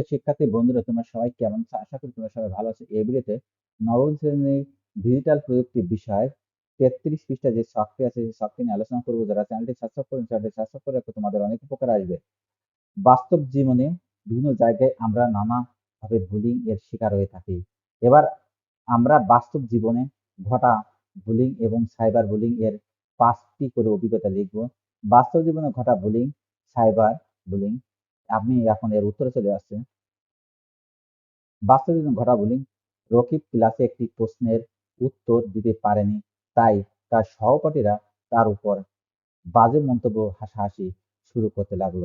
শিক্ষার্থী বন্ধুরা, তোমরা সবাই কেমন আছো? আশা করি তোমরা সবাই ভালো আছো। এই ভিডিওতে নবম শ্রেণির ডিজিটাল প্রযুক্তি বিষয় তেত্রিশ পৃষ্ঠা যে শখটি আছে, সেই শখটি নিয়ে আলোচনা করব। যারা চ্যানেলটি সাবস্ক্রাইব করেন চ্যানেলটি সাবস্ক্রাইব করে রাখো, তোমাদের অনেক উপকার আসবে। বাস্তব জীবনে বিভিন্ন জায়গায় আমরা নানাভাবে বুলিং এর শিকার হয়ে থাকি। এবার আমরা বাস্তব জীবনে ঘটা বুলিং এবং সাইবার বুলিং এর পাঁচটি করে অভিজ্ঞতা লিখব। বাস্তব জীবনে ঘটা বুলিং সাইবার বুলিং আপনি এখন এর উত্তরে চলে আসছেন। বাস্তব জীবনে ঘটা বুলিং, রকিব ক্লাসে একটি প্রশ্নের উত্তর দিতে পারেনি, তাই তার সহপাঠীরা তার উপর বাজে মন্তব্য হাসাহাসি শুরু করতে লাগল।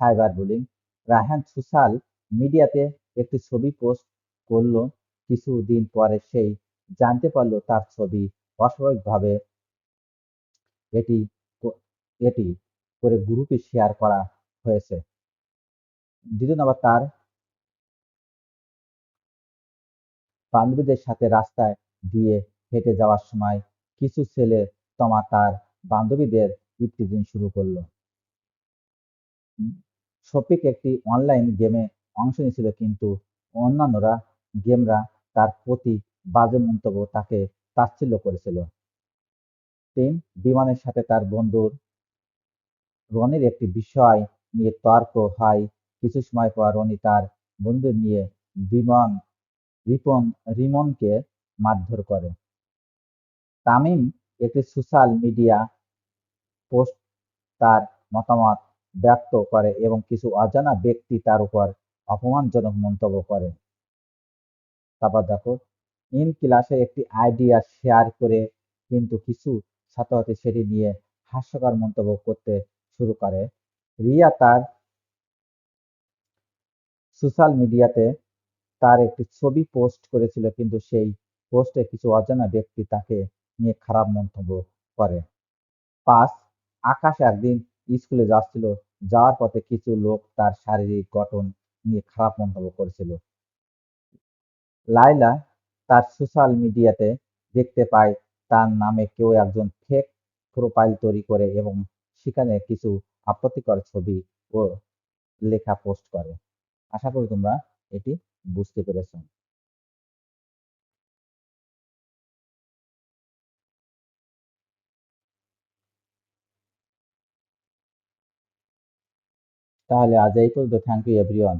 Cyber bullying. রায়হান সোশ্যাল মিডিয়াতে একটি ছবি পোস্ট করল কিছুদিন পরে, সেই জানতে পারল তার ছবি অস্বাভাবিকভাবে এটি এটি করে গ্রুপে শেয়ার করা হয়েছে। দ্বিতীয় নম্বর তার বান্ধবীদের সাথে রাস্তায় দিয়ে হেঁটে যাওয়ার সময় কিছু ছেলে তমা তার বান্ধবীদের ইফটিজিং শুরু করল। শফিক একটি অনলাইন গেমে অংশ নিয়েছিল কিন্তু অন্যান্যরা গেমরা তার প্রতি বাজে মন্তব্য তাকে তাচ্ছিল্য করেছিল। তিন, বিমানের সাথে তার বন্ধুর রনির একটি বিষয় নিয়ে তর্ক হয় কিছু সময় পর রনি তার বন্ধু নিয়ে বিমান রিপন, রিমনকে মারধর করে। তামিম একটি সোশ্যাল মিডিয়া পোস্ট তার মতামত ব্যক্ত করে এবং কিছু অজানা ব্যক্তি তার উপর অপমানজনক মন্তব্য করে। তারপর দেখো, ইন ক্লাসে একটি আইডিয়া শেয়ার করে কিন্তু কিছু ছাত্রছাত্রী সেটি নিয়ে হাস্যকর মন্তব্য করতে শুরু করে। রিয়া তার সোশ্যাল মিডিয়াতে তার একটি ছবি পোস্ট করেছিল, কিন্তু সেই পোস্টে কিছু অজানা ব্যক্তি তাকে নিয়ে খারাপ মন্তব্য করে। পাঁচ, আকাশ একদিন স্কুলে যাচ্ছিল, যাওয়ার পথে কিছু লোক তার শারীরিক গঠন নিয়ে খারাপ মন্তব্য করেছিল। লাইলা তার সোশ্যাল মিডিয়াতে দেখতে পায়, তার নামে কেউ একজন ফেক প্রোফাইল তৈরি করে এবং সেখানে কিছু আপত্তিকর ছবি ও লেখা পোস্ট করে। আশা করি তোমরা এটি বুঝতে পেরেছ। তাহলে আজ এই পর্যন্ত। Thank you everyone